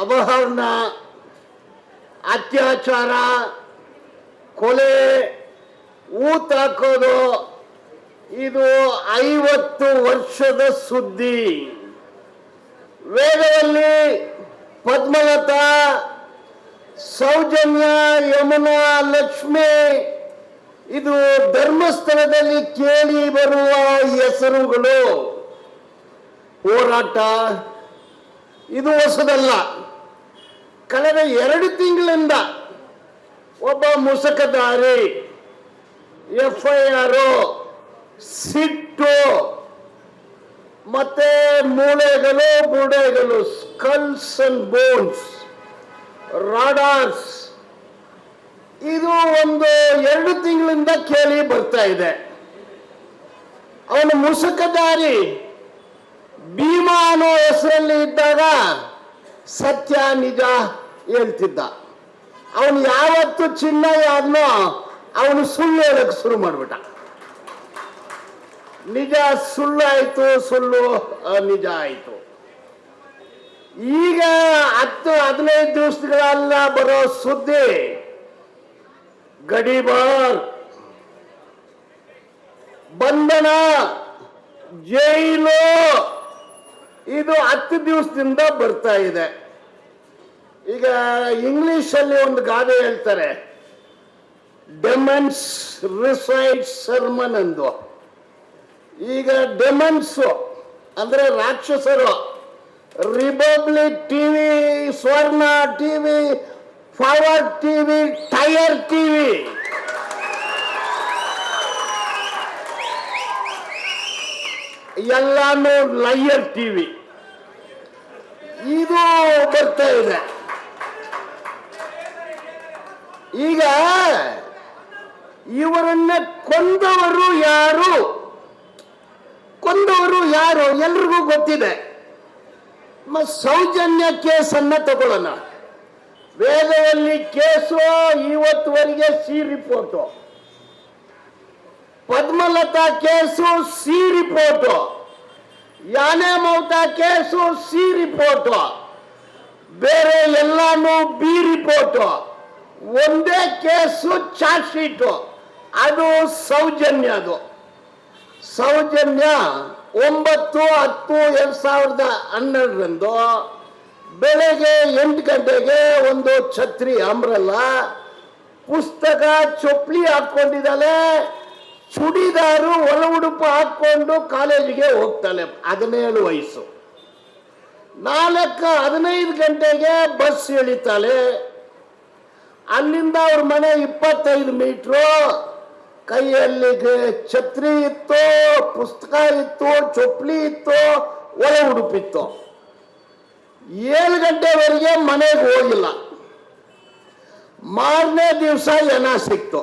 ಅಪಹರಣ ಅತ್ಯಾಚಾರ, ಕೊಲೆ ಊತಾಕೋದು ಇದು ಐವತ್ತು ವರ್ಷದ ಸುದ್ದಿ. ವೇದದಲ್ಲಿ ಪದ್ಮಲತಾ, ಸೌಜನ್ಯ, ಯಮುನಾ, ಲಕ್ಷ್ಮಿ, ಇದು ಧರ್ಮಸ್ಥಳದಲ್ಲಿ ಕೇಳಿ ಬರುವ ಹೆಸರುಗಳು. ಹೋರಾಟ, ಇದು ಹೊಸದಲ್ಲ. ಕಳೆದ ಎರಡು ತಿಂಗಳಿಂದ ಒಬ್ಬ ಮುಸಕದಾರಿ ಎಫ್ ಐ ಆರ್ ಸಿಟ್ಟು, ಮತ್ತೆ ಮೂಳೆಗಳು ಬುಡೆಗಳು ಸ್ಕಲ್ಸ್ ಅಂಡ್ ಬೋನ್ಸ್ ರಾಡಾರ್ಸ್ ಇದು ಒಂದು ಎರಡು ತಿಂಗಳಿಂದ ಕೇಳಿ ಬರ್ತಾ ಇದೆ. ಅವನು ಮುಸುಕದಾರಿ ಭೀಮಾ ಅನ್ನೋ ಹೆಸರಲ್ಲಿ ಇದ್ದಾಗ ಸತ್ಯ ನಿಜ. ಹೇಳ್ತಿದ್ದ. ಅವನು ಯಾವತ್ತು ಚಿನ್ನ ಆದ್ನೋ ಅವನು ಸುಳ್ಳು ಹೇಳಕ್ಕೆ ಶುರು ಮಾಡ್ಬಿಟ್ಟ. ನಿಜ ಸುಳ್ಳು ಆಯ್ತು, ಸುಳ್ಳು ನಿಜ ಆಯ್ತು. ಈಗ ಹತ್ತು ಹದಿನೈದು ದಿವಸಗಳೆಲ್ಲ ಬರೋ ಸುದ್ದಿ ಗಡಿಬಾರ್ ಬಂಧನ, ಜೈಲು, ಇದು ಹತ್ತು ದಿವಸದಿಂದ ಬರ್ತಾ ಇದೆ. ಈಗ ಇಂಗ್ಲಿಷ್ ಅಲ್ಲಿ ಒಂದು ಗಾದೆ ಹೇಳ್ತಾರೆ ಡೆಮನ್ಸ್ ರಿಸೈಡ್ ಸರ್ಮನ್ ಅಂದು ಈಗ ಡೆಮನ್ಸ್ ಅಂದ್ರೆ ರಾಕ್ಷಸರು Republic TV Swarna TV forward TV tyre TV ಎಲ್ಲಾನು ಲೈಯರ್ ಟಿವಿ ಇದು ಬರ್ತಾ ಇದೆ. ಈಗ ಇವರನ್ನ ಕೊಂದವರು ಯಾರು? ಕೊಂದವರು ಯಾರು? ಎಲ್ರಿಗೂ ಗೊತ್ತಿದೆ. ಸೌಜನ್ಯ ಕೇಸನ್ನ ತಗೊಳ್ಳೋಣ. ವೇದದಲ್ಲಿ case ಇವತ್ತುವರೆಗೆ C report. Padmalatha case C report. ಯಾನೆ ಮೌತ ಕೇಸು ಸಿ ರಿಪೋರ್ಟು. ಬೇರೆ ಎಲ್ಲಾನು ಬಿ ರಿಪೋರ್ಟು. ಒಂದೇ ಕೇಸು ಚಾರ್ಜ್ ಶೀಟು. ಅದು ಸೌಜನ್ಯ ಅದು. ಸೌಜನ್ಯ ಒಂಬತ್ತು ಹತ್ತು ಎರಡು ಸಾವಿರದ ಹನ್ನೆರಡರಂದು ಬೆಳಗ್ಗೆ ಎಂಟು ಗಂಟೆಗೆ ಒಂದು ಛತ್ರಿ ಅಂಬ್ರಲ್ಲ ಪುಸ್ತಕ ಚೊಪ್ಪಲಿ ಹಾಕ್ಕೊಂಡಿದ್ದಾಳೆ. ಚುಡಿದಾರು ಒಳ ಉಡುಪು ಹಾಕೊಂಡು ಕಾಲೇಜಿಗೆ ಹೋಗ್ತಾಳೆ. ಹದಿನೇಳು ವಯಸ್ಸು. ನಾಲ್ಕು ಹದಿನೈದು ಗಂಟೆಗೆ ಬಸ್ ಇಳಿತಾಳೆ. ಅಲ್ಲಿಂದ ಅವ್ರ ಮನೆ ಇಪ್ಪತ್ತೈದು ಮೀಟ್ರು. ಕೈಯಲ್ಲಿ ಛತ್ರಿ ಇತ್ತು, ಪುಸ್ತಕ ಇತ್ತು ಚೊಪ್ಲಿ ಇತ್ತು ಒಳ ಉಡುಪಿತ್ತು. ಏಳು ಗಂಟೆವರೆಗೆ ಮನೆಗೆ ಹೋಗಿಲ್ಲ. ಮಾರನೇ ದಿವಸ ಎನ ಸಿಕ್ತು.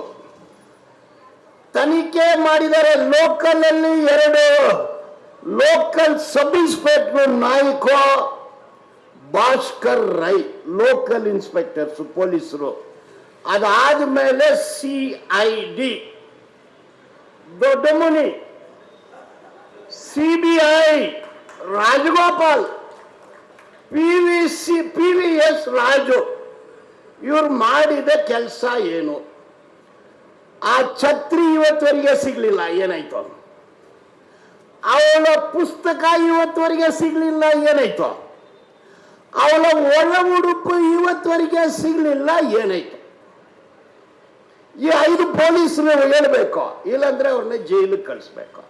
ತನಿಖೆ ಮಾಡಿದರೆ ಲೋಕಲ್ ಅಲ್ಲಿ ಎರಡು ಲೋಕಲ್ ಸಬ್ ಇನ್ಸ್ಪೆಕ್ಟರ್ ನಾಯ್ಕೋ ಭಾಸ್ಕರ್ ರೈ, ಲೋಕಲ್ ಇನ್ಸ್ಪೆಕ್ಟರ್ಸ್, ಪೊಲೀಸರು. ಅದಾದ ಮೇಲೆ C I D Dodda Muni C B I Rajagopal. P V C P V S Raju. ಇವ್ರು ಮಾಡಿದ ಕೆಲಸ ಏನು? ಆ ಛತ್ರಿ ಇವತ್ತುವರೆಗೆ ಸಿಗ್ಲಿಲ್ಲ, ಏನಾಯ್ತು ಅವಳ ಪುಸ್ತಕ ಇವತ್ತುವರೆಗೆ ಸಿಗ್ಲಿಲ್ಲ, ಏನಾಯ್ತು? ಅವಳ ಒಳ ಉಡುಪು ಇವತ್ತುವರೆಗೆ ಸಿಗ್ಲಿಲ್ಲ, ಏನಾಯ್ತು? ಈ ಐದು ಪೊಲೀಸರು ಹೇಳ್ಬೇಕು. ಇಲ್ಲಾಂದ್ರೆ ಅವ್ರನ್ನ ಜೈಲಿಗೆ ಕಳಿಸ್ಬೇಕು.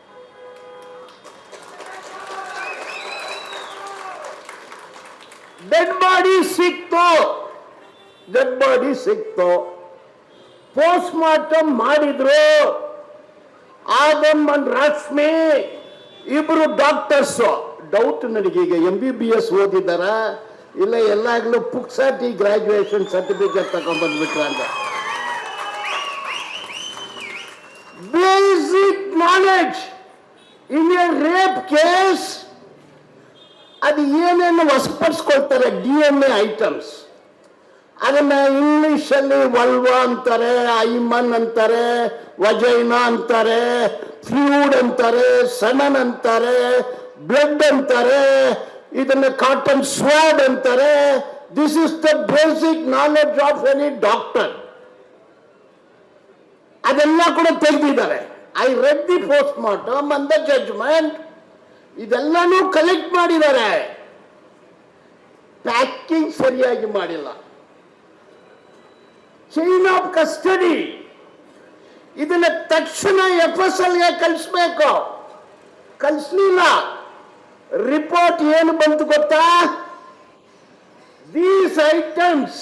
ಡೆಡ್ ಬಾಡಿ ಸಿಕ್ತು. ಡೆಡ್ ಬಾಡಿ ಸಿಕ್ತು. ಪೋಸ್ಟ್ ಮಾರ್ಟಮ್ ಮಾಡಿದ್ರು. ಆದಮ್ ಅಂಡ್ ರಶ್ಮಿ ಇಬ್ರು ಡಾಕ್ಟರ್ಸ್ ಡೌಟ್ ನನಗೀಗ ಎಂ ಬಿ ಬಿ ಎಸ್ ಓದಿದಾರ ಇಲ್ಲ ಎಲ್ಲಾಗ್ಲೂ ಪುಕ್ಸಾಟಿ ಗ್ರಾಜುಯೇಷನ್ ಸರ್ಟಿಫಿಕೇಟ್ ತಗೊಂಡ್ಬಂದ್ಬಿಟ್ರ ಅಂತ. Basic knowledge in a rape case ಅದು ಏನೇನು ವಶಪಡಿಸ್ಕೊಳ್ತಾರೆ ಡಿ ಎನ್ ಎ ಐಟಮ್ಸ್ ಅದನ್ನ ಇಂಗ್ಲಿಷ್ ಅಲ್ಲಿ ವಲ್ವಾ ಅಂತಾರೆ ಐಮನ್ ಅಂತಾರೆ ವಜೈನಾ ಅಂತಾರೆ ಫ್ಲೂಡ್ ಅಂತಾರೆ ಸನನ್ ಅಂತಾರೆ ಬ್ಲಡ್ ಅಂತಾರೆ ಇದನ್ನ ಕಾಟನ್ ಸ್ವಾಡ್ ಅಂತಾರೆ this is the basic knowledge of any doctor ಅದೆಲ್ಲ ಕೂಡ ತೆಗೆದಿದ್ದಾರೆ I read the post mortem ಅಂದ ಜಡ್ಜ್ಮೆಂಟ್ ಇದೆಲ್ಲನೂ ಕಲೆಕ್ಟ್ ಮಾಡಿದ್ದಾರೆ. ಪ್ಯಾಕಿಂಗ್ ಸರಿಯಾಗಿ ಮಾಡಿಲ್ಲ. ಚೈನ್ ಆಫ್ ಕಸ್ಟಡಿ ಇದನ್ನ ತಕ್ಷಣ ಎಫ್ ಎಸ್ ಎಲ್ಗೆ ಕಳಿಸ್ಬೇಕು. ಕಳಿಸ್ಲಿಲ್ಲ. ರಿಪೋರ್ಟ್ ಏನು ಬಂತು ಗೊತ್ತಾ? These items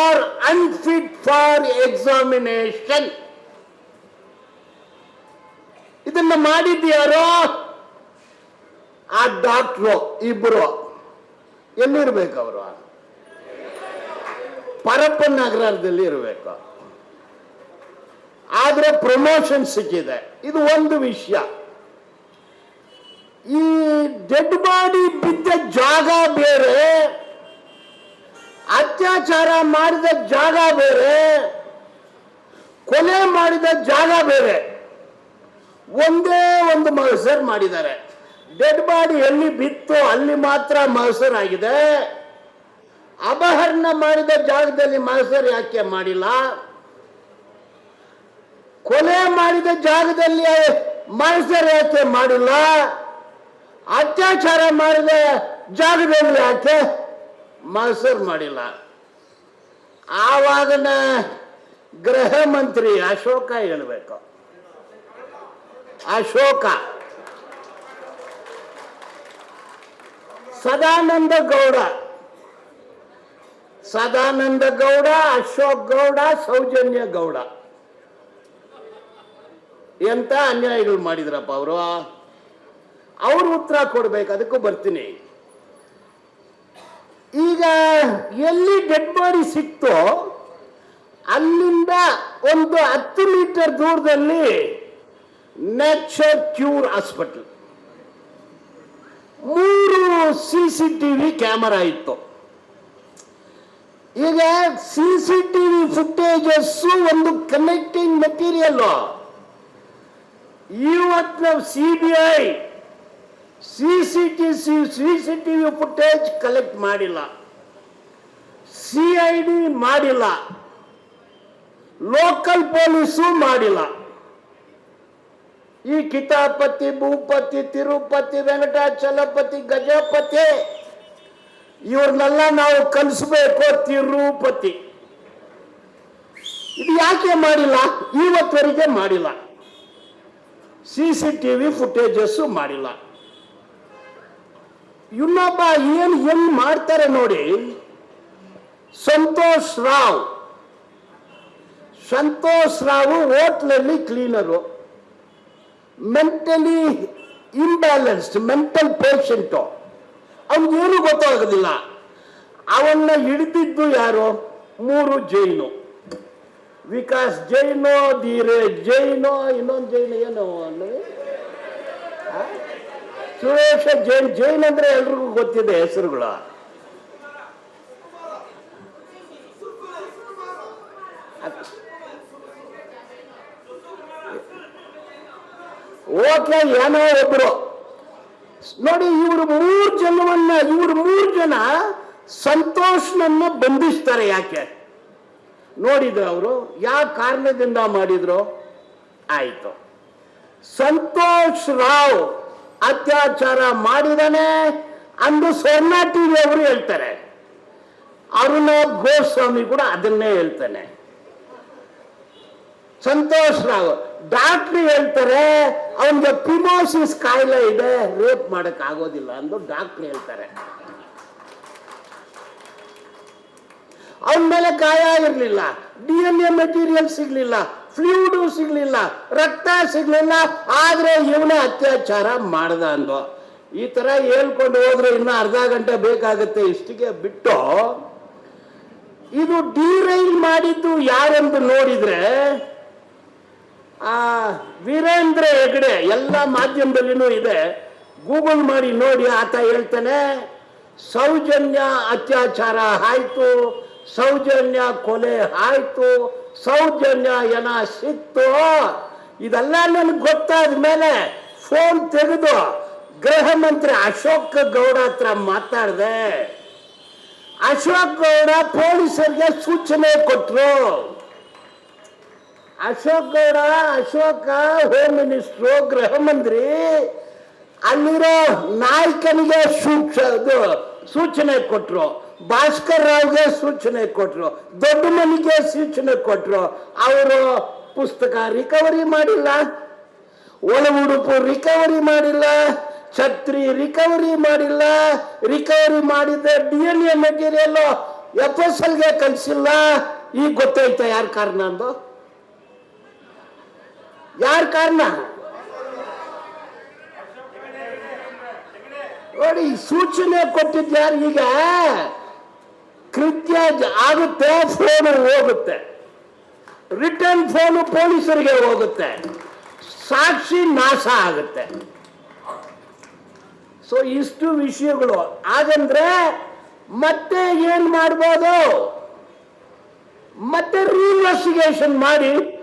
are unfit for examination ಇದನ್ನ ಮಾಡಿದ್ಯಾರೋ ಆ ಡಾಕ್ಟ್ರು ಇಬ್ಬರು ಎಲ್ಲಿರ್ಬೇಕು ಅವರು ಪರಪ್ಪ ನಗರದಲ್ಲಿ ಇರಬೇಕು. ಆದ್ರೆ ಪ್ರಮೋಷನ್ ಸಿಕ್ಕಿದೆ. ಇದು ಒಂದು ವಿಷಯ. ಈ ಡೆಡ್ ಬಾಡಿ ಬಿದ್ದ ಜಾಗ ಬೇರೆ, ಅತ್ಯಾಚಾರ ಮಾಡಿದ ಜಾಗ ಬೇರೆ, ಕೊಲೆ ಮಾಡಿದ ಜಾಗ ಬೇರೆ. ಒಂದೇ ಒಂದು ಮಹಸರ್ ಮಾಡಿದ್ದಾರೆ. ಡೆಡ್ ಬಾಡಿ ಎಲ್ಲಿ ಬಿತ್ತು ಅಲ್ಲಿ ಮಾತ್ರ ಮಹಸರ್ ಆಗಿದೆ. ಅಪಹರಣ ಮಾಡಿದ ಜಾಗದಲ್ಲಿ ಮಹಸರ್ ಯಾಕೆ ಮಾಡಿಲ್ಲ? ಕೊಲೆ ಮಾಡಿದ ಜಾಗದಲ್ಲಿ ಮಹಸರ್ ಯಾಕೆ ಮಾಡಿಲ್ಲ? ಅತ್ಯಾಚಾರ ಮಾಡಿದ ಜಾಗದಲ್ಲಿ ಯಾಕೆ ಮಹಸರ್ ಮಾಡಿಲ್ಲ? ಆವಾಗನ ಗೃಹ ಮಂತ್ರಿ ಅಶೋಕ ಹೇಳ್ಬೇಕು. ಅಶೋಕ. ಸದಾನಂದ ಗೌಡ. ಸದಾನಂದ ಗೌಡ, ಅಶೋಕ್ ಗೌಡ, ಸೌಜನ್ಯ ಗೌಡ. ಎಂತ ಅನ್ಯಾಯಗಳು ಮಾಡಿದ್ರಪ್ಪ ಅವರು? ಅವರು ಉತ್ತರ ಕೊಡ್ಬೇಕು, ಅದಕ್ಕೂ ಬರ್ತೀನಿ. ಈಗ ಎಲ್ಲಿ ಡೆಡ್ ಬಾಡಿ ಸಿಕ್ತೋ ಅಲ್ಲಿಂದ ಒಂದು ಹತ್ತು ಮೀಟರ್ ದೂರದಲ್ಲಿ ನೇಚರ್ ಕ್ಯೂರ್ ಹಾಸ್ಪಿಟಲ್. ಮೂರು C C T V camera ಇತ್ತು. ಈಗ C C T V footages ಒಂದು ಕನೆಕ್ಟಿಂಗ್ ಮೆಟೀರಿಯಲ್ ಇವತ್ತು ನಾವು C B I, C C T C C C T V footage collect ಮಾಡಿಲ್ಲ. ಸಿ ಐ ಡಿ ಮಾಡಿಲ್ಲ. Local police ಮಾಡಿಲ್ಲ. ಈ ಕಿತಾಪತಿ, ಭೂಪತಿ, ತಿರುಪತಿ, ವೆಂಕಟಾಚಲಪತಿ, ಗಜಪತಿ, ಇವ್ರನ್ನೆಲ್ಲ ನಾವು ಕಲಿಸ್ಬೇಕು, ತಿರುಪತಿ. ಇದು ಯಾಕೆ ಮಾಡಿಲ್ಲ? ಇವತ್ತವರೆಗೆ ಮಾಡಿಲ್ಲ. C C T V footages ಮಾಡಿಲ್ಲ. ಇನ್ನೊಬ್ಬ ಏನು ಏನು ಮಾಡ್ತಾರೆ ನೋಡಿ, ಸಂತೋಷ್ ರಾವ್. ಸಂತೋಷ್ ರಾವ್ ಹೋಟ್ಲಲ್ಲಿ cleaner. Mentally imbalanced mental patient ಅವನಿಗೇನು ಗೊತ್ತಾಗೋದಿಲ್ಲ. ಅವನ್ನ ಹಿಡಿದಿದ್ದು ಯಾರು? ಮೂರು ಜೈನು. ವಿಕಾಸ್ ಜೈನೋ ಧೀರೆ ಜೈನೋ, ಇನ್ನೊಂದು ಜೈನ ಏನು? ಸುರೇಶ ಜೈನ್. ಜೈನ್ ಅಂದ್ರೆ ಎಲ್ರಿಗೂ ಗೊತ್ತಿದೆ ಹೆಸರುಗಳು. ಓಕೆ ಏನೋ ಒಬ್ರು. ನೋಡಿ, ಇವರು ಮೂರು ಜನವನ್ನ ಇವರು ಮೂರು ಜನ ಸಂತೋಷ್ನನ್ನ ಬಂಧಿಸ್ತಾರೆ ಯಾಕೆ? ನೋಡಿದ್ರು ಅವರು, ಯಾವ ಕಾರಣದಿಂದ ಮಾಡಿದ್ರು? ಆಯಿತು. ಸಂತೋಷ್ ರಾವ್ ಅತ್ಯಾಚಾರ ಮಾಡಿದಾನೆ ಅಂದು ಸೋಮನಾಥ್ ಟಿವಿ ಅವರು ಹೇಳ್ತಾರೆ. ಅರುಣ ಗೋಸ್ವಾಮಿ ಕೂಡ ಅದನ್ನೇ ಹೇಳ್ತಾನೆ. ಸಂತೋಷ್ ರಾವ್. ಡಾಕ್ಟ್ರು ಹೇಳ್ತಾರೆ, ಅವನಿಗೆ ಪಿಮೋಸಿಸ್ ಕಾಯಿಲೆ ಇದೆ, ರೇಪ್ ಮಾಡಕ್ ಆಗೋದಿಲ್ಲ ಅಂದು ಡಾಕ್ಟ್ರು ಹೇಳ್ತಾರೆ. ಅವನ ಮೇಲೆ ಗಾಯ ಇರಲಿಲ್ಲ, ಡಿ ಎನ್ ಎ ಮೆಟೀರಿಯಲ್ ಸಿಗ್ಲಿಲ್ಲ ಫ್ಲೂಡು ಸಿಗ್ಲಿಲ್ಲ, ರಕ್ತ ಸಿಗ್ಲಿಲ್ಲ, ಆದ್ರೆ ಇವನೇ ಅತ್ಯಾಚಾರ ಮಾಡ್ದ ಅಂದು ಈ ತರ ಹೇಳ್ಕೊಂಡು ಹೋದ್ರೆ ಇನ್ನು ಅರ್ಧ ಗಂಟೆ ಬೇಕಾಗುತ್ತೆ ಇಷ್ಟಿಗೆ ಬಿಟ್ಟು, ಇದು ಡಿರೈಲ್ ಮಾಡಿದ್ದು ಯಾರೆಂದು ನೋಡಿದ್ರೆ ಆ ವೀರೇಂದ್ರ ಹೆಗಡೆ ಎಲ್ಲ ಮಾಧ್ಯಮದಲ್ಲಿನೂ ಇದೆ. ಗೂಗಲ್ ಮಾಡಿ ನೋಡಿ ಆತ ಹೇಳ್ತಾನೆ, ಸೌಜನ್ಯ ಅತ್ಯಾಚಾರ ಆಯ್ತು, ಸೌಜನ್ಯ ಕೊಲೆ ಆಯ್ತು, ಸೌಜನ್ಯ ಏನ ಸಿಕ್ತು. ಇದೆಲ್ಲ ನನಗೆ ಗೊತ್ತಾದ ಮೇಲೆ ಫೋನ್ ತೆಗೆದು ಗೃಹ ಮಂತ್ರಿ ಅಶೋಕ್ ಗೌಡ ಹತ್ರ ಮಾತಾಡಿದೆ. ಅಶೋಕ್ ಗೌಡ ಪೊಲೀಸರಿಗೆ ಸೂಚನೆ ಕೊಟ್ಟರು ಅಶೋಕ್ ಗೌಡ ಅಶೋಕ ಹೋಮ್ ಮಿನಿಸ್ಟ್ರು ಗೃಹ ಮಂತ್ರಿ, ಅಲ್ಲಿರೋ ನಾಯಕನಿಗೆ ಸೂಚನೆ ಕೊಟ್ರು. ಭಾಸ್ಕರ್ ರಾವ್ಗೆ ಸೂಚನೆ ಕೊಟ್ರು. ದೊಡ್ಡ ಮನಿಗೆ ಸೂಚನೆ ಕೊಟ್ರು. ಅವರು ಪುಸ್ತಕ ರಿಕವರಿ ಮಾಡಿಲ್ಲ. ಒಳ ಉಡುಪು ರಿಕವರಿ ಮಾಡಿಲ್ಲ. ಛತ್ರಿ ರಿಕವರಿ ಮಾಡಿಲ್ಲ. ರಿಕವರಿ ಮಾಡಿದ D N A material F S ಎಲ್ಗೆ ಕಲಿಸಿಲ್ಲ ಈಗ ಗೊತ್ತಾಯ್ತಾ ಯಾರ ಕಾರಣ ಅಂದು? ಯಾರ ಕಾರಣ? ನೋಡಿ, ಸೂಚನೆ ಕೊಟ್ಟಿದ್ದು ಯಾರು? ಈಗ ಕೃತ್ಯ ಆಗುತ್ತೆ ಫೋನು ಹೋಗುತ್ತೆ. ರಿಟರ್ನ್ ಫೋನು ಪೊಲೀಸರಿಗೆ ಹೋಗುತ್ತೆ. ಸಾಕ್ಷಿ ನಾಶ ಆಗುತ್ತೆ. ಸೊ ಇಷ್ಟು ವಿಷಯಗಳು. ಹಾಗಂದ್ರೆ, ಮತ್ತೆ ಏನ್ ಮಾಡ್ಬೋದು? ಮತ್ತೆ ರೀಇನ್ವೆಸ್ಟಿಗೇಷನ್ ಮಾಡಿ.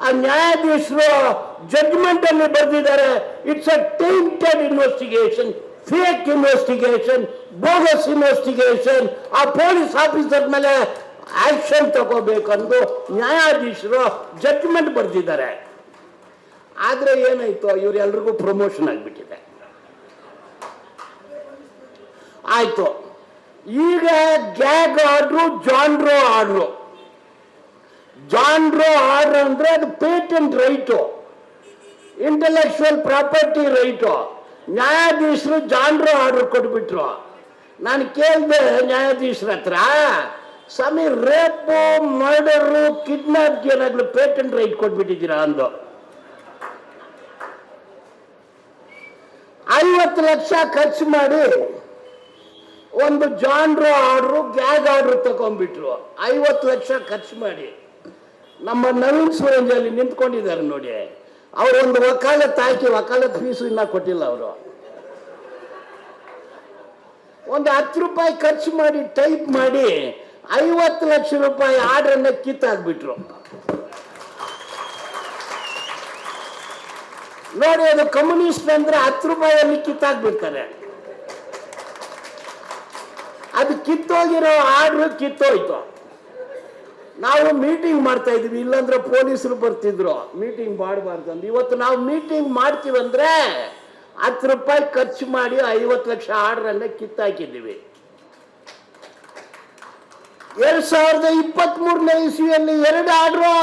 ಆ ನ್ಯಾಯಾಧೀಶರು ಜಡ್ಜ್ಮೆಂಟ್ ಅಲ್ಲಿ ಬರೆದಿದ್ದಾರೆ it's a tainted investigation fake investigation bogus investigation ಆ ಪೊಲೀಸ್ ಆಫೀಸರ್ ಮೇಲೆ ಆಕ್ಷನ್ ತಗೋಬೇಕಂದು ನ್ಯಾಯಾಧೀಶರು ಜಡ್ಜ್ಮೆಂಟ್ ಬರೆದಿದ್ದಾರೆ. ಆದರೆ ಏನಾಯ್ತು? ಇವರೆಲ್ರಿಗೂ ಪ್ರಮೋಷನ್ ಆಗಿಬಿಟ್ಟಿದೆ. ಆಯ್ತು. ಈಗ gag order John Doe order John Doe order ಅಂದ್ರೆ ಅದು patent right intellectual property right ನ್ಯಾಯಾಧೀಶರು ಜಾನ್ರೋ ಆರ್ಡರ್ ಕೊಟ್ಬಿಟ್ರು. ನಾನು ಕೇಳಿದೆ ನ್ಯಾಯಾಧೀಶರ ಹತ್ರ, ಸ್ವಾಮಿ ರೇಪು ಮರ್ಡರು ಕಿಡ್ನಾಪ್ ಏನಾದ್ರು ಪೇಟೆಂಟ್ ರೈಟ್ ಕೊಟ್ಬಿಟ್ಟಿದ್ದೀರಾ? ಅಂದು ಐವತ್ತು ಲಕ್ಷ ಖರ್ಚು ಮಾಡಿ ಒಂದು ಜಾನ್ರೋ ಆರ್ಡ್ರು ಗ್ಯಾಗ್ ಆರ್ಡ್ರ್ ತಗೊಂಡ್ಬಿಟ್ರು. ಐವತ್ತು ಲಕ್ಷ ಖರ್ಚು ಮಾಡಿ. ನಮ್ಮ ನವೀನ್ ಅಲ್ಲಿ ನಿಂತ್ಕೊಂಡಿದ್ದಾರೆ ನೋಡಿ. ಅವರು ಒಂದು ವಕಾಲತ್ ಹಾಕಿ ವಕಾಲತ್ ಫೀಸು ಇನ್ನ ಕೊಟ್ಟಿಲ್ಲ ಅವರು. ಒಂದು ಹತ್ತು ರೂಪಾಯಿ ಖರ್ಚು ಮಾಡಿ ಟೈಪ್ ಮಾಡಿ ಐವತ್ತು ಲಕ್ಷ ರೂಪಾಯಿ ಆರ್ಡ್ರನ್ನ ಕಿತ್ತಾಕ್ಬಿಟ್ರು ನೋಡಿ, ಅದು ಕಮ್ಯುನಿಸ್ಟ್ ಅಂದ್ರೆ ಹತ್ತು ರೂಪಾಯಲ್ಲಿ ಕಿತ್ತಾಕ್ಬಿಡ್ತಾರೆ ಅದು ಕಿತ್ತೋಗಿರೋ ಆರ್ಡ್ರ್ ಕಿತ್ತೋಯ್ತು. ನಾವು ಮೀಟಿಂಗ್ ಮಾಡ್ತಾ ಇದೀವಿ ಇಲ್ಲಾಂದ್ರೆ ಪೊಲೀಸರು ಬರ್ತಿದ್ರು. ಮೀಟಿಂಗ್ ಮಾಡಬಾರ್ದು ಅಂತ ಇವತ್ತು ನಾವು ಮೀಟಿಂಗ್ ಮಾಡ್ತೀವಂದ್ರೆ ಹತ್ತು ರೂಪಾಯಿ ಖರ್ಚು ಮಾಡಿ ಐವತ್ತು ಲಕ್ಷ ಆರ್ಡ್ರನ್ನ ಕಿತ್ತಾಕಿದ್ದೀವಿ. ಎರಡ್ ಸಾವಿರದ ಇಪ್ಪತ್ತ್ ಮೂರನೇ ಇಸ್ವಿಯಲ್ಲಿ ಎರಡು ಆರ್ಡ್ರು.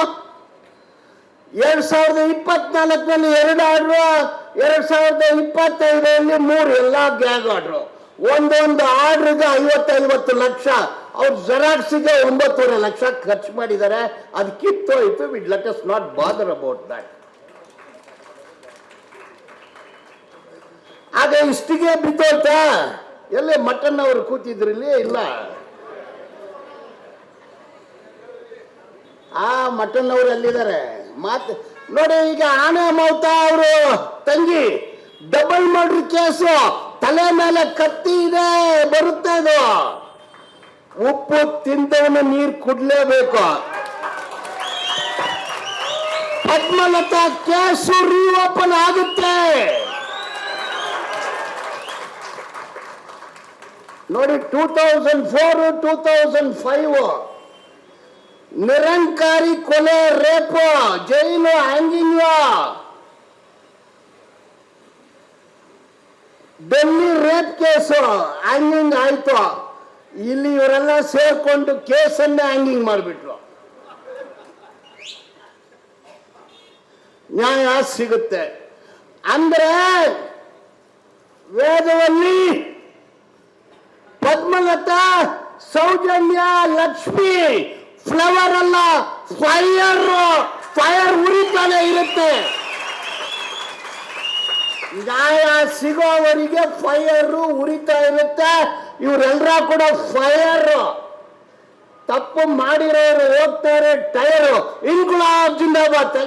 ಎರಡ್ ಸಾವಿರದ ಇಪ್ಪತ್ನಾಲ್ಕನಲ್ಲಿ ಎರಡು ಆರ್ಡ್ರು. ಎರಡ್ ಸಾವಿರದ ಇಪ್ಪತ್ತೈದರಲ್ಲಿ ಮೂರು ಎಲ್ಲ ಗ್ಯಾಗ್ ಆರ್ಡ್ರು. ಒಂದೊಂದು ಆರ್ಡ್ರಿಗೆ ಐವತ್ತೈವತ್ತು ಲಕ್ಷ. ಅವ್ರು ಜೆರಾಕ್ಸಿಗೆ ಒಂಬತ್ತೂವರೆ ಲಕ್ಷ ಖರ್ಚು ಮಾಡಿದ್ದಾರೆ. ಅದು ಕಿತ್ತೋಯ್ತು. With let us not bother about that ಆಗ ಇಷ್ಟಿಗೆ ಬಿದ್ದೋಯ್ತಾ? ಎಲ್ಲೇ ಮಟನ್ ಅವರು ಕೂತಿದ್ರಲ್ಲಿ ಇಲ್ಲ? ಆ ಮಟನ್ ಅವರು ಅಲ್ಲಿದ್ದಾರೆ ಮಾತು ನೋಡಿ, ಈಗ ಆನೆ ಮೌತ ಅವರು. ತಂಗಿ ಡಬಲ್ ಮರ್ಡರ್ ಕೇಸು ತಲೆ ಮೇಲೆ ಕತ್ತಿ ಇದೆ. ಬರುತ್ತೆ ಇದು. ಉಪ್ಪು ತಿಂದವನ ನೀರು ಕುಡ್ಲೇಬೇಕು. ಪದ್ಮಲತಾ ಕೇಸು ರೀಓಪನ್ ಆಗುತ್ತೆ. ನೋಡಿ two thousand four two thousand five Nirankari ಕೊಲೆ rape, jail hanging Delhi rape case hanging ಆಯ್ತು. ಇಲ್ಲಿ ಇವರೆಲ್ಲ ಸೇರ್ಕೊಂಡು ಕೇಸನ್ನೇ ಹ್ಯಾಂಗಿಂಗ್ ಮಾಡಿಬಿಟ್ರು. ನ್ಯಾಯ ಸಿಗುತ್ತೆ. ಅಂದ್ರೆ ವೇದವಲ್ಲಿ ಪದ್ಮಲತಾ, ಸೌಜನ್ಯ, ಲಕ್ಷ್ಮಿ ಫ್ಲವರ್ ಅಲ್ಲ ಫೈರ್ ಫೈರ್ ಉರಿತಾನೆ ಇರುತ್ತೆ. ನ್ಯಾಯ ಸಿಗೋವರಿಗೆ ಫೈಯರು ಉರಿತಾ ಇರುತ್ತೆ. ಇವರೆಲ್ಲರ ಕೂಡ ಫೈರ್ ತಪ್ಪು ಮಾಡಿರೋರು ಹೋಗ್ತಾರೆ ಟೈರು. ಇನ್ಕುಲಾಬ್ ಜಿಂದಾಬಾದ್.